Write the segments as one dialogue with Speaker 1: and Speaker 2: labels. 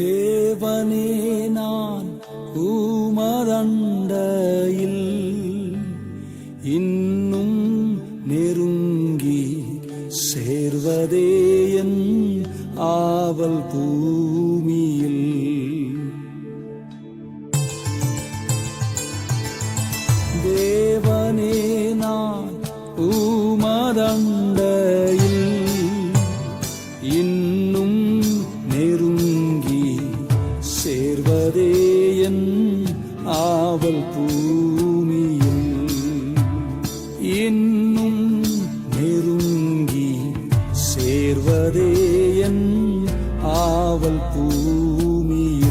Speaker 1: தேவனே நான் கூமரண்டையில் இன்னும் நெருங்கி சேர்வதே என் ஆவல் பூமியில். தேவனே நான் உமதண்டையில் என் ஆவல் பூமியில் இன்னும் நெருங்கி சேர்வதே என் ஆவல் பூமியில்.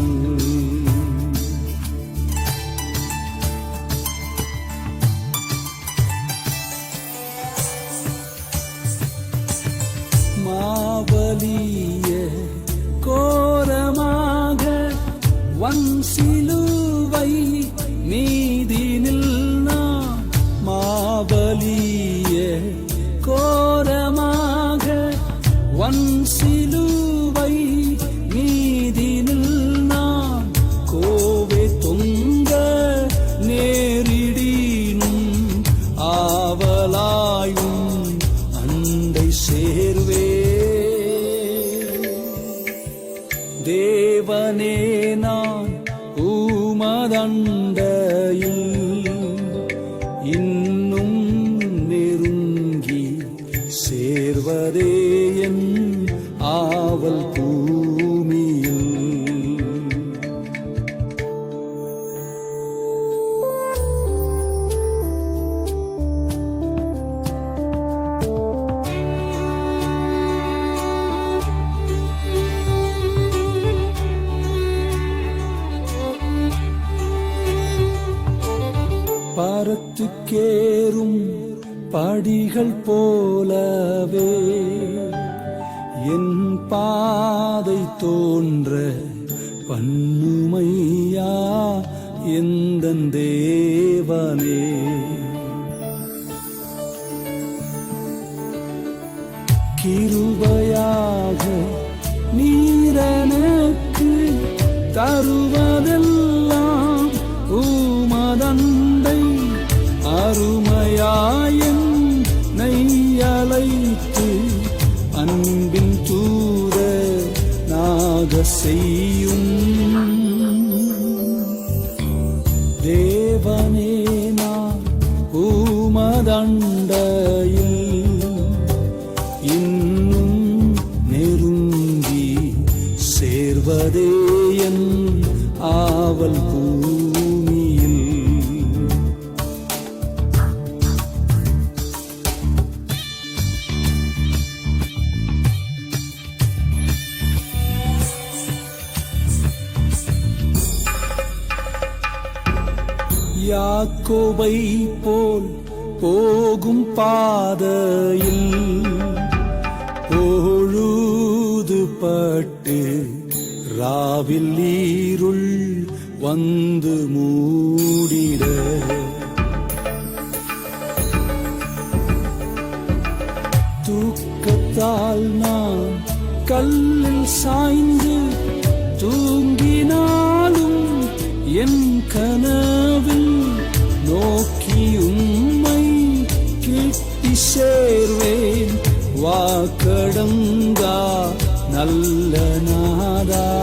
Speaker 1: மாவலிய వంశీలు వై మీ தேவனே நான் உமதண்ட பாரத்துக்கேறும் படிகள் போலவே என் பாதை தோன்ற பண்ணுமையா எந்த தேவனே? கிருபையாக நீரனுக்கு தருவதெல்லாம் சேர்வதே என் ஆவல் பூமியில். யாக்கோபை போல் போகும் பாதையில் பொழுது பட்டு ராவில் நீருள் வந்து மூடிட. தூக்கத்தால் நான் கல்லில் சாய்ந்து தூங்கினாலும் என் கனவில் நோக்கி உம்மை கிட்டி சேர்வேன். வாக்கடந்தா நல்ல நாதா.